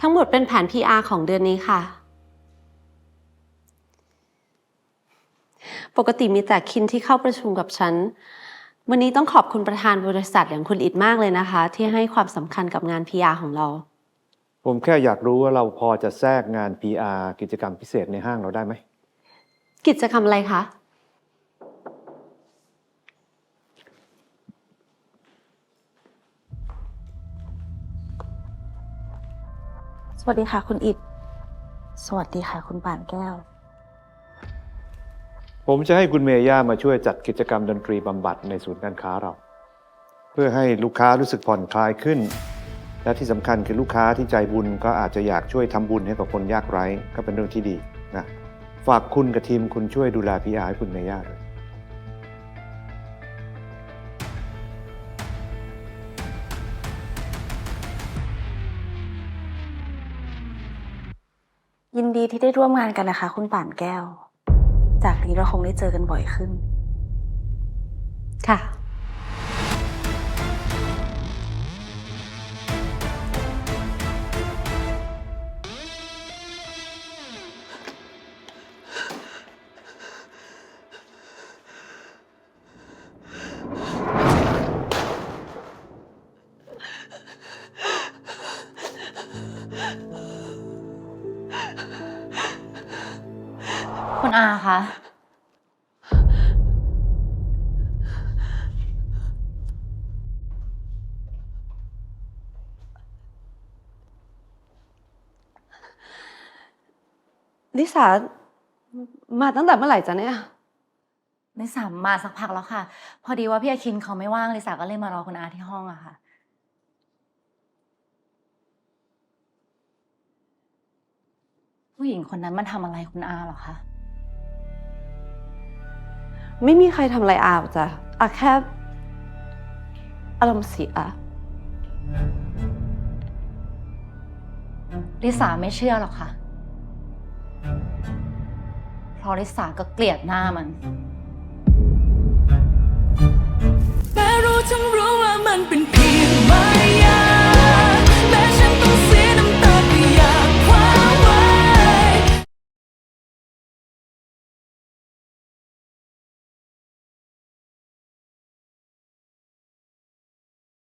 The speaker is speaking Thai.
ทั้งหมดเป็นแผน PR ของเดือนนี้ค่ะ ปกติมีแต่คินที่เข้าประชุมกับฉัน วันนี้ต้องขอบคุณประธานบริษัทอย่างคุณอิดมากเลยนะคะ ที่ให้ความสำคัญกับงาน PR ของเรา ผมแค่อยากรู้ว่าเราพอจะแทรกงาน PR กิจกรรมพิเศษในห้างเราได้ไหม กิจกรรมอะไรคะ วัสดีค่ะคุณอิดสวัสดีค่ะคุณป่านแก้ว ผมจะให้คุณเมย่ามาช่วยจัดกิจกรรมดนตรีบำบัดในศูนย์การค้าเรา เพื่อให้ลูกค้ารู้สึกผ่อนคลายขึ้น และที่สำคัญคือลูกค้าที่ใจบุญก็อาจจะอยากช่วยทำบุญให้กับคนยากไร้ก็เป็นเรื่องที่ดีนะฝากคุณกับทีมคุณช่วยดูแลพีอาให้คุณเมย่าด้วย ยินดีที่ได้ร่วมงานกันนะคะ คุณป่านแก้ว จากนี้เราคงได้เจอกันบ่อยขึ้น ค่ะ คุณอาคะ ลิสา มาตั้งแต่เมื่อไหร่จ๊ะเนี่ย ลิสามาสักพักแล้วค่ะ พอดีว่าพี่อาคินเขาไม่ว่างลิสาก็เลยมารอคุณอาที่ห้องอะค่ะ ผู้หญิงคนนั้นมันทำอะไรคุณอาเหรอคะ ไม่มีใครทำอะไรอาหรอกจ้ะอาแค่อารมณ์เสียลิสาไม่เชื่อหรอกค่ะ เพราะลิสาก็เกลียดหน้ามัน แม้รู้ทั้งรู้ว่ามันเป็นเพี